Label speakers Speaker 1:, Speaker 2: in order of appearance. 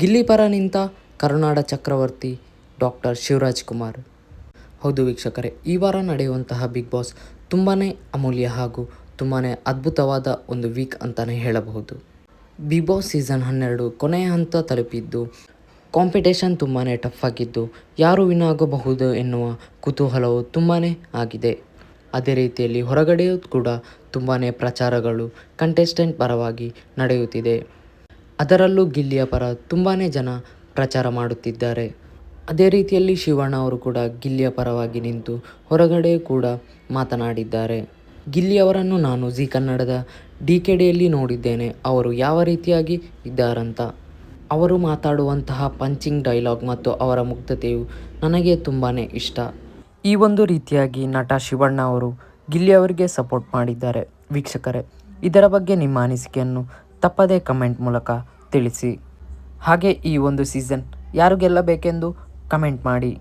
Speaker 1: ಗಿಲ್ಲಿ ಪರ ನಿಂತ ಕರುನಾಡ ಚಕ್ರವರ್ತಿ ಡಾಕ್ಟರ್ ಶಿವರಾಜ್ ಕುಮಾರ್. ಹೌದು ವೀಕ್ಷಕರೇ, ಈ ವಾರ ನಡೆಯುವಂತಹ ಬಿಗ್ ಬಾಸ್ ತುಂಬಾ ಅಮೂಲ್ಯ ಹಾಗೂ ತುಂಬಾ ಅದ್ಭುತವಾದ ಒಂದು ವೀಕ್ ಅಂತಲೇ ಹೇಳಬಹುದು. ಬಿಗ್ ಬಾಸ್ ಸೀಸನ್ ಹನ್ನೆರಡು ಕೊನೆಯ ಹಂತ ತಲುಪಿದ್ದು ಕಾಂಪಿಟೇಷನ್ ತುಂಬಾ ಟಫ್ ಆಗಿದ್ದು, ಯಾರು ವಿನ್ ಆಗಬಹುದು ಎನ್ನುವ ಕುತೂಹಲವು ತುಂಬಾ ಆಗಿದೆ. ಅದೇ ರೀತಿಯಲ್ಲಿ ಹೊರಗಡೆಯೂ ಕೂಡ ತುಂಬಾ ಪ್ರಚಾರಗಳು ಕಂಟೆಸ್ಟೆಂಟ್ ಪರವಾಗಿ ನಡೆಯುತ್ತಿದೆ. ಅದರಲ್ಲೂ ಗಿಲ್ಲಿಯ ಪರ ತುಂಬಾ ಜನ ಪ್ರಚಾರ ಮಾಡುತ್ತಿದ್ದಾರೆ. ಅದೇ ರೀತಿಯಲ್ಲಿ ಶಿವಣ್ಣ ಅವರು ಕೂಡ ಗಿಲ್ಲಿಯ ಪರವಾಗಿ ನಿಂತು ಹೊರಗಡೆ ಕೂಡ ಮಾತನಾಡಿದ್ದಾರೆ. ಗಿಲ್ಲಿಯವರನ್ನು ನಾನು ಜಿ ಕನ್ನಡದ ಡಿ ಕೆ ಡಿಯಲ್ಲಿ ನೋಡಿದ್ದೇನೆ. ಅವರು ಯಾವ ರೀತಿಯಾಗಿ ಇದ್ದಾರಂತ. ಅವರು ಮಾತಾಡುವಂತಹ ಪಂಚಿಂಗ್ ಡೈಲಾಗ್ ಮತ್ತು ಅವರ ಮುಗ್ಧತೆಯು ನನಗೆ ತುಂಬಾ ಇಷ್ಟ. ಈ ಒಂದು ರೀತಿಯಾಗಿ ನಟ ಶಿವಣ್ಣ ಅವರು ಗಿಲ್ಲಿಯವರಿಗೆ ಸಪೋರ್ಟ್ ಮಾಡಿದ್ದಾರೆ. ವೀಕ್ಷಕರೇ, ಇದರ ಬಗ್ಗೆ ನಿಮ್ಮ ಅನಿಸಿಕೆಯನ್ನು ತಪ್ಪದೇ ಕಮೆಂಟ್ ಮೂಲಕ ತಿಳಿಸಿ. ಹಾಗೆ ಈ ಒಂದು ಸೀಸನ್ ಯಾರು ಗೆಲ್ಲಬೇಕೆಂದು ಕಮೆಂಟ್ ಮಾಡಿ.